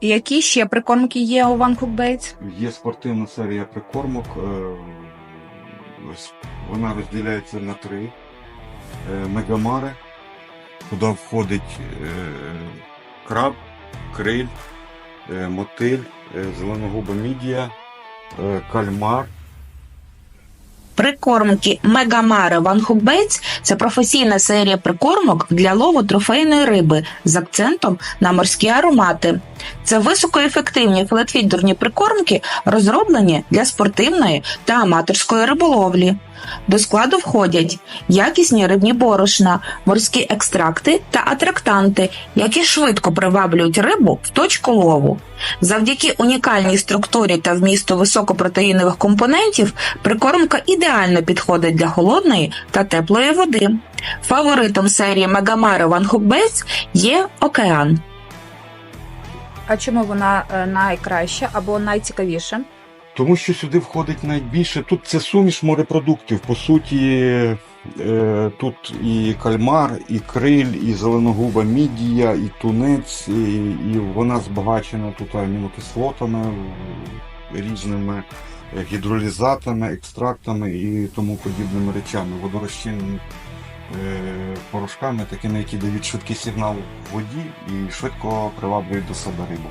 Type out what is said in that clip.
Які ще прикормки є у One Cook? Є спортивна серія прикормок. е, Вона розділяється на три. Е, Мегамари, куди входить е, краб, криль, мотиль, зеленогуба мідія, кальмар. Прикормки One Hook – це професійна серія прикормок для лову трофейної риби з акцентом на морські аромати. Це високоефективні флетфідерні прикормки, розроблені для спортивної та аматорської риболовлі. До складу входять якісні рибні борошна, морські екстракти та атрактанти, які швидко приваблюють рибу в точку лову. Завдяки унікальній структурі та вмісту високопротеїнових компонентів прикормка ідеально підходить для холодної та теплої води. Фаворитом серії Мегамари One Hook є океан. А чому вона е, найкраща або найцікавіша? Тому що сюди входить найбільше. Тут це суміш морепродуктів. По суті, е, тут і кальмар, і криль, і зеленогуба мідія, і тунець, і, і вона збагачена тут амінокислотами різними е, гідролізатами, екстрактами і тому подібними речами, водорозчинними е, порошками, такими, які дають швидкий сигнал в воді і швидко приваблюють до себе рибу.